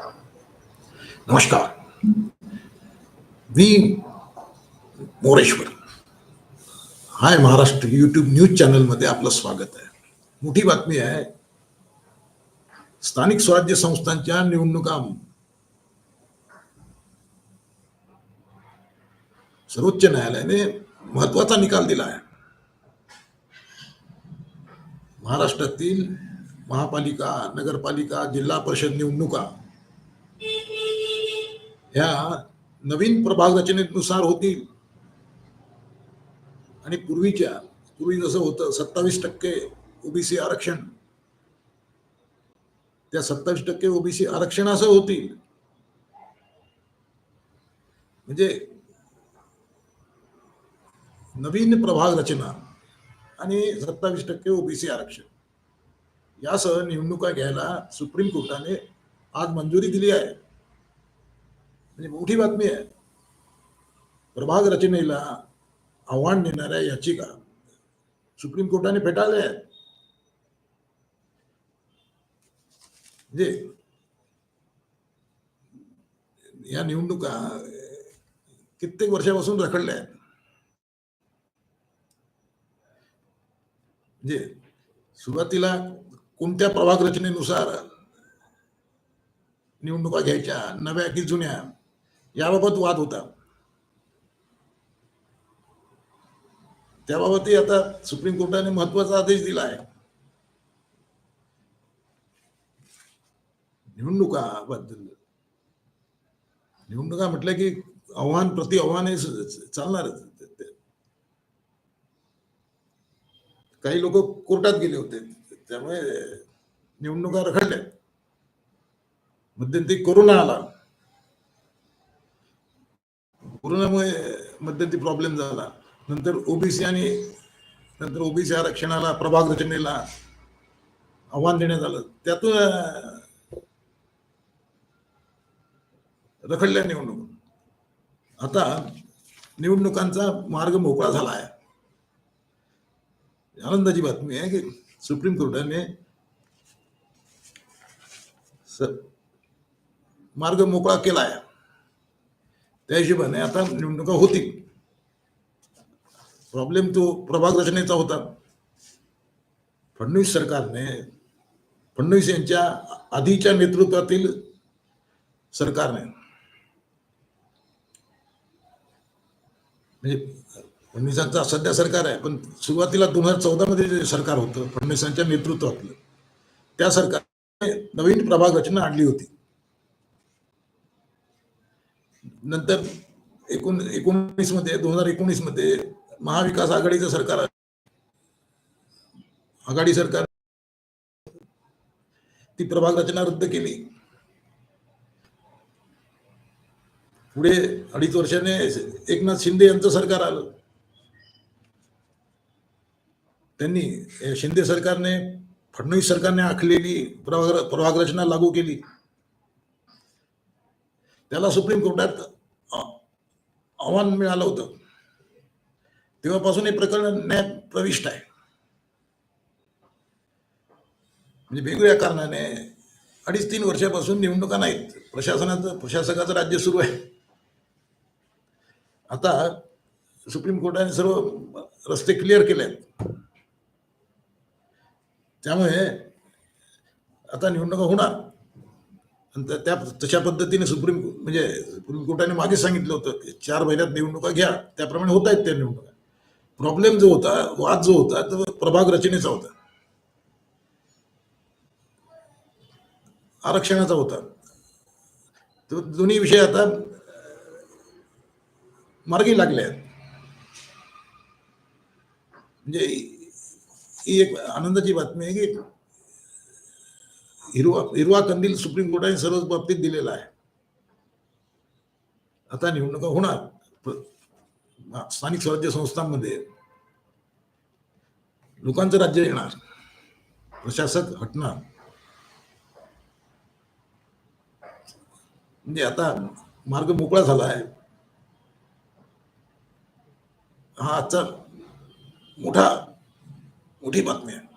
नमस्कार. मी Moreshwar. Hi Maharashtra YouTube news चॅनलमध्ये आपलं स्वागत आहे. मोठी बातमी आहे स्थानिक स्वराज्य संस्थांच्या निवडणुका. सर्वोच्च न्यायालयाने महत्त्वाचा निकाल दिला आहे. महाराष्ट्रातील महापालिका नगरपालिका जिल्हा परिषद निवडणुका. ह्या नवीन प्रभाग रचनेनुसार होतील. आणि पूर्वीच्या पूर्वी जसं होतं सत्तावीस टक्के ओबीसी आरक्षण. त्या सत्तावीस टक्के ओबीसी आरक्षण असं होतील. म्हणजे नवीन प्रभाग रचना आणि सत्तावीस टक्के ओबीसी आरक्षण. यासह निवडणुका घ्यायला सुप्रीम कोर्टाने आज मंजुरी दिली आहे. म्हणजे मोठी बातमी आहे. प्रभाग रचनेला आव्हान देणाऱ्या याचिका सुप्रीम कोर्टाने फेटाळल्या आहेत. म्हणजे या निवडणुका कित्येक वर्षापासून रखडल्या आहेत. म्हणजे सुरुवातीला कोणत्या प्रभाग रचनेनुसार निवडणुका घ्यायच्या नव्या की जुन्या याबाबत वाद होता. त्याबाबतही आता सुप्रीम कोर्टाने महत्त्वाचा आदेश दिला आहे. निवडणुका बद्दल निवडणुका म्हटलं की आव्हान प्रति आव्हान हे चालणारच काही लोक कोर्टात गेले होते. त्यामुळे निवडणुका रखडल्या. मध्यंतरी कोरोना आला. कोरोनामुळे मध्यंतरी प्रॉब्लेम झाला. नंतर ओबीसी आणि नंतर ओबीसी आरक्षणाला प्रभाग रचनेला आव्हान देण्यात आलं. त्यातून रखडल्या निवडणूक. आता निवडणुकांचा मार्ग मोकळा झाला आहे. आनंदाची बातमी आहे की सुप्रीम कोर्टाने मार्ग मोकळा केला आहे. त्या हिशोबाने आता निवडणुका होतील. प्रॉब्लेम तो प्रभाग रचनेचा होता. फडणवीस सरकारने फडणवीस यांच्या आधीच्या नेतृत्वातील सरकारने म्हणजे फडणवीसांचा सध्या सरकार आहे पण सुरुवातीला दोन हजार चौदा मध्ये जे सरकार होतं फडणवीसांच्या नेतृत्वातलं त्या सरकारने नवीन प्रभाग रचना आणली होती. नंतर एकूण एकोणीसमध्ये दोन हजार एकोणीसमध्ये महाविकास आघाडीचं सरकार आलं. आघाडी सरकार ती प्रभाग रचना रद्द केली. पुढे अडीच वर्षाने एकनाथ शिंदे यांचं सरकार आलं. त्यांनी शिंदे सरकारने फडणवीस सरकारने आखलेली प्रभाग प्रभाग रचना लागू केली. त्याला सुप्रीम कोर्टात आव्हान मिळालं होतं. तेव्हापासून हे प्रकरण न्याय प्रविष्ट आहे. म्हणजे वेगवेगळ्या कारणाने अडीच तीन वर्षापासून निवडणुका नाहीत. प्रशासनाचं प्रशासकाचं राज्य सुरू आहे. आता सुप्रीम कोर्टाने सर्व रस्ते क्लिअर केले आहेत त्यामुळे आता निवडणुका होणार. आणि त्या- त्या तशा पद्धतीने सुप्रीम म्हणजे सुप्रीम कोर्टाने मागे सांगितलं होतं की चार महिन्यात निवडणुका घ्या. त्याप्रमाणे होत आहेत त्या निवडणुका. प्रॉब्लेम जो होता वाद जो होता तो प्रभाग रचनेचा होता. आरक्षणाचा होता. तो दोन्ही विषय आता मार्गी लागले आहेत. म्हणजे ही एक आनंदाची बातमी आहे की हिरवा हिरवा कंदील सुप्रीम कोर्टाने सर्वच बाबतीत दिलेला आहे. आता निवडणुका होणार. स्थानिक स्वराज्य संस्थांमध्ये लोकांचं राज्य येणार. प्रशासक हटणार. म्हणजे आता मार्ग मोकळा झाला आहे. हा आजचा मोठा मोठी बातमी आहे.